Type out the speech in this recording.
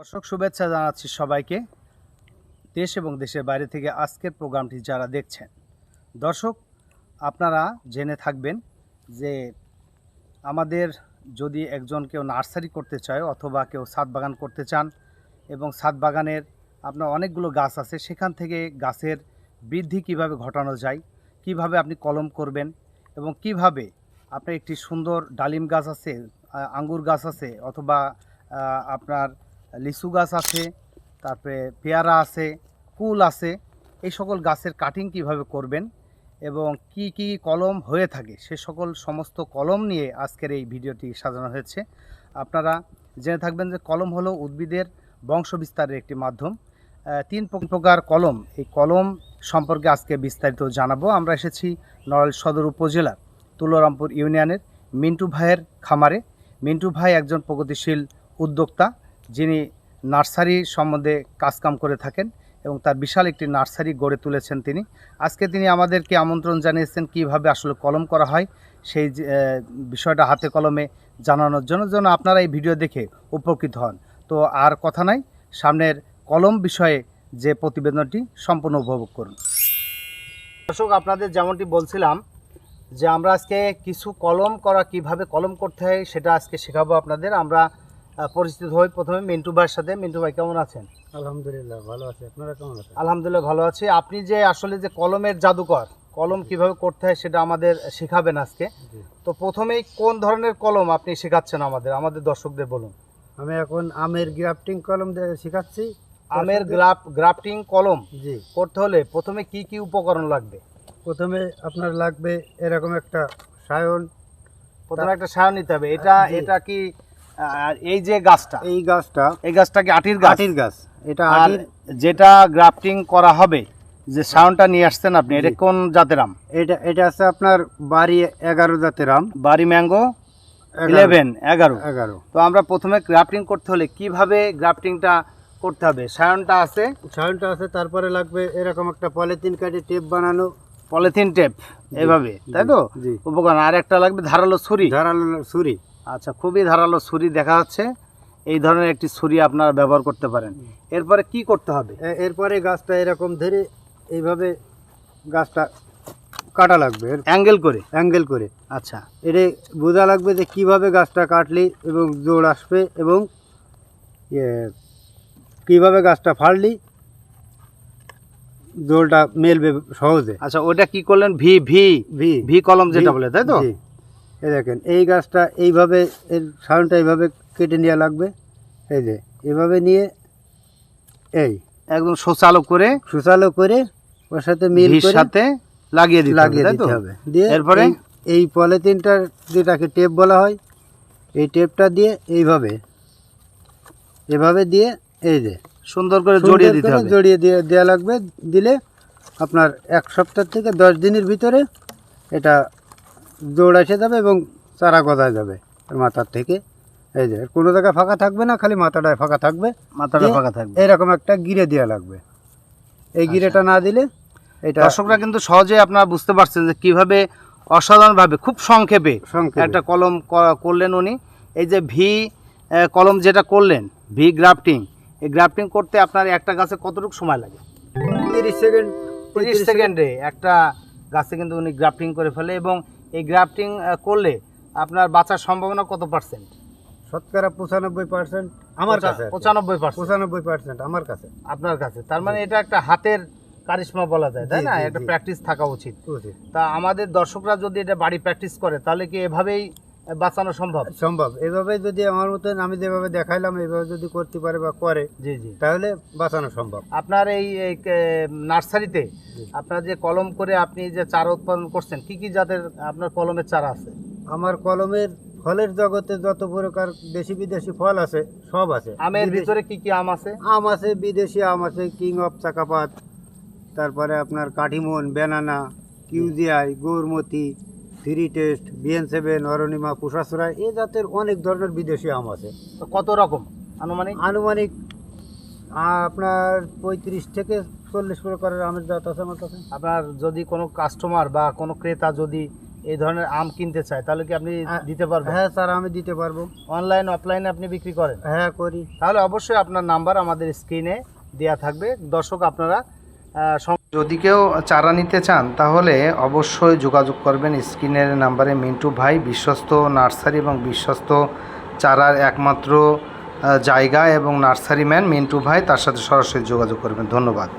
দর্শক শুভেচ্ছা জানাচ্ছি সবাইকে। দেশ এবং দেশের বাইরে থেকে আজকের প্রোগ্রামটি যারা দেখছেন, দর্শক আপনারা জেনে থাকবেন যে আমাদের যদি একজন কেউ নার্সারি করতে চায় অথবা কেউ ছাদ বাগান করতে চান এবং ছাদ বাগানের আপনার অনেকগুলো গাছ আছে, সেখান থেকে গাছের বৃদ্ধি কীভাবে ঘটানো যায়, কীভাবে আপনি কলম করবেন এবং কীভাবে আপনার একটি সুন্দর ডালিম গাছ আছে আঙ্গুর গাছ আছে অথবা আপনার লিচু গাছ আছে, তারপরে পেয়ারা আছে, কুল আছে। এই সকল গাছের কাটিং কীভাবে করবেন এবং কি কি কলম হয়ে থাকে, সে সকল সমস্ত কলম নিয়ে আজকের এই ভিডিওটি সাজানো হয়েছে। আপনারা জেনে থাকবেন যে কলম হলো উদ্ভিদের বংশ বিস্তারের একটি মাধ্যম। তিন প্রকার কলম। এই কলম সম্পর্কে আজকে বিস্তারিত জানাব। আমরা এসেছি নড়াইল সদর উপজেলার তুলরামপুর ইউনিয়নের মিন্টু ভাইয়ের খামারে। মিন্টু ভাই একজন প্রগতিশীল উদ্যোক্তা। যিনি নার্সারি সম্বন্ধে কাজকাম করে থাকেন এবং তার বিশাল একটি নার্সারি গড়ে তুলেছেন তিনি। আজকে তিনি আমাদেরকে আমন্ত্রণ জানিয়েছেন কীভাবে আসলে কলম করা হয়, সেই বিষয়টা হাতে কলমে জানানোর জন্য। যেন আপনারা এই ভিডিও দেখে উপকৃত হন। তো আর কথা নাই, সামনের কলম বিষয়ে যে প্রতিবেদনটি সম্পূর্ণ উপভোগ করুন। দর্শক, আপনাদের যেমনটি বলছিলাম যে, আমরা আজকে কিছু কলম করা, কীভাবে কলম করতে হয় সেটা আজকে শেখাবো আপনাদের। আমরা পরিচিত হই। প্রথমে মিন্টু ভাইয়ের সাথে। মিন্টু ভাই কেমন আছেন? আলহামদুলিল্লাহ ভালো আছে। আপনারা কেমন আছেন? আলহামদুলিল্লাহ ভালো আছি। আপনি যে আসলে যে কলমের জাদুকর কলম কীভাবে করতে হয় সেটা আমাদের শেখাবেন আজকে। তো প্রথমেই কোন ধরনের কলম আপনি শেখাচ্ছেন আমাদের? আমাদের দর্শকদের বলুন। আমি এখন আমের গ্রাফটিং কলম শেখাচ্ছি। আমের গ্রাফ গ্রাফটিং কলম জি। করতে হলে প্রথমে কি কি উপকরণ লাগবে? প্রথমে আপনার লাগবে এরকম একটা সায়ন। প্রথমে একটা সায়ন নিতে হবে। এটা এটা কি আহ, এই যে গাছটা এই গাছটা এই গাছটা কি আটির গাছ? আটির গাছ। এটা আর যেটা গ্রাফটিং করা হবে যে সাউন্ডটা নিয়ে আসছেন আপনি এটা কোন জাতের আম? এটা এটা আছে আপনার বাড়ি এগারো জাতের আম। বাড়ি ম্যাঙ্গো ইলেভেন এগারো। এগারো। তো আমরা প্রথমে গ্রাফটিং করতে হলে কীভাবে গ্রাফটিংটা করতে হবে? সায়নটা আছে? সায়নটা আছে তারপরে লাগবে এরকম একটা পলিথিন কাটে টেপ বানানো। পলিথিন টেপ এভাবে তাই তো? উপকরণ আর একটা লাগবে ধারালো ছুরি। ধারালো ছুরি। আচ্ছা খুবই ধারালো ছুরি দেখা যাচ্ছে। এই ধরনের একটি ছুরি আপনারা ব্যবহার করতে পারেন। এরপরে কি করতে হবে? এরপরে গাছটা এরকম ধরে এইভাবে গাছটা কাটা লাগবে। অ্যাঙ্গেল করে? অ্যাঙ্গেল করে। আচ্ছা। এটা বোঝা লাগবে যে কীভাবে গাছটা কাটলি এবং জোড় আসবে এবং ইয়ে কীভাবে গাছটা ফাড়লি জোড়টা মেলবে সহজে। আচ্ছা ওটা কি করলেন? V V. ভি। ভি কলম যেটা বলে তাই তো? এই দেখেন এই গাছটা এইভাবে এর সাউন্ডটা এইভাবে কেটে নেওয়া লাগবে। এই যে এভাবে নিয়ে এই একদম সোচালো করে সুচালো করে ওর সাথে মিল সাথে লাগিয়ে দিতে লাগিয়ে দিতে হবে। দিয়ে এরপরে? এই- এই পলিথিনটার যেটাকে টেপ বলা হয় এই টেপটা দিয়ে এইভাবে এভাবে দিয়ে এই যে সুন্দর করে জড়িয়ে দিতে হবে। জড়িয়ে দিয়ে দেওয়া লাগবে। দিলে আপনার এক সপ্তাহ থেকে দশ দিনের ভিতরে এটা জোড় এসে যাবে এবং চারা গজায় যাবে মাথার থেকে। এই যে কোনো জায়গায় ফাঁকা থাকবে না খালি মাথাটায় ফাঁকা থাকবে। মাথাটা ফাঁকা থাকবে। এরকম একটা গিরে দেওয়া লাগবে। এই গিরেটা না দিলে এটা দর্শকরা কিন্তু সহজে আপনারা বুঝতে পারছেন যে কীভাবে অসাধারণভাবে খুব সংক্ষেপে সংক্ষেপে। একটা কলম করলেন উনি। এই যে ভি কলম যেটা করলেন ভি গ্রাফটিং এই গ্রাফটিং করতে আপনার একটা গাছে কতটুকু সময় লাগে? তিরিশ সেকেন্ড তিরিশ সেকেন্ডে একটা গাছে কিন্তু উনি গ্রাফটিং করে ফেলে এবং এই গ্রাফটিং করলে আপনার বাঁচার সম্ভাবনা কত পার্সেন্ট শতকরা পঁচানব্বই পার্সেন্ট আমার কাছে। পঁচানব্বই পঁচানব্বই পার্সেন্ট আমার কাছে। আপনার কাছে। তার মানে এটা একটা হাতের কারিশমা বলা যায় তাই না? এটা প্র্যাকটিস থাকা উচিত। তা আমাদের দর্শকরা যদি এটা বাড়ি প্র্যাকটিস করে তাহলে কি এভাবেই বাঁচানো সম্ভব। সম্ভব। এভাবে যদি আমার মতন আমি যেভাবে দেখাইলাম এইভাবে যদি করতে পারে বা করে জি জি। তাহলে বাঁচানো সম্ভব। আপনার এই নার্সারিতে আপনার যে কলম করে আপনি যে চারা উৎপাদন করছেন কি কি জাতের আপনার কলমের চারা আছে? আমার কলমের ফলের জগতে যত প্রকার দেশি বিদেশি ফল আছে সব আছে। আমের ভিতরে কি কি আম আছে? আম আছে বিদেশি আম আছে কিং অফ চাকাপাত তারপরে আপনার কাঠিমন বেনানা কিউজিআই গৌরমতি থ্রি টেস্ট বিএন সেভেন অরণিমা কুশাসুরা এ জাতের অনেক ধরনের বিদেশি আম আছে। তো কত রকম? আনুমানিক? আনুমানিক আপনার পঁয়ত্রিশ থেকে চল্লিশ প্রকারের আমের জাত আছে আমার কাছে। আপনার যদি কোনো কাস্টমার বা কোনো ক্রেতা যদি এই ধরনের আম কিনতে চায় তাহলে কি আপনি। দিতে পারবেন? হ্যাঁ স্যার আমি দিতে পারব। অনলাইন অফলাইনে আপনি বিক্রি করেন? হ্যাঁ করি। তাহলে অবশ্যই আপনার নাম্বার আমাদের স্ক্রিনে দেওয়া থাকবে। দর্শক আপনারা যদি কেউ চারা নিতে চান, তাহলে অবশ্যই যোগাযোগ করবেন। স্ক্রিনের নাম্বারে মিন্টু ভাই, বিশ্বস্ত নার্সারি এবং বিশ্বস্ত চারার একমাত্র জায়গা এবং নার্সারি ম্যান মিন্টু ভাই, তার সাথে সরাসরি যোগাযোগ করবেন। ধন্যবাদ।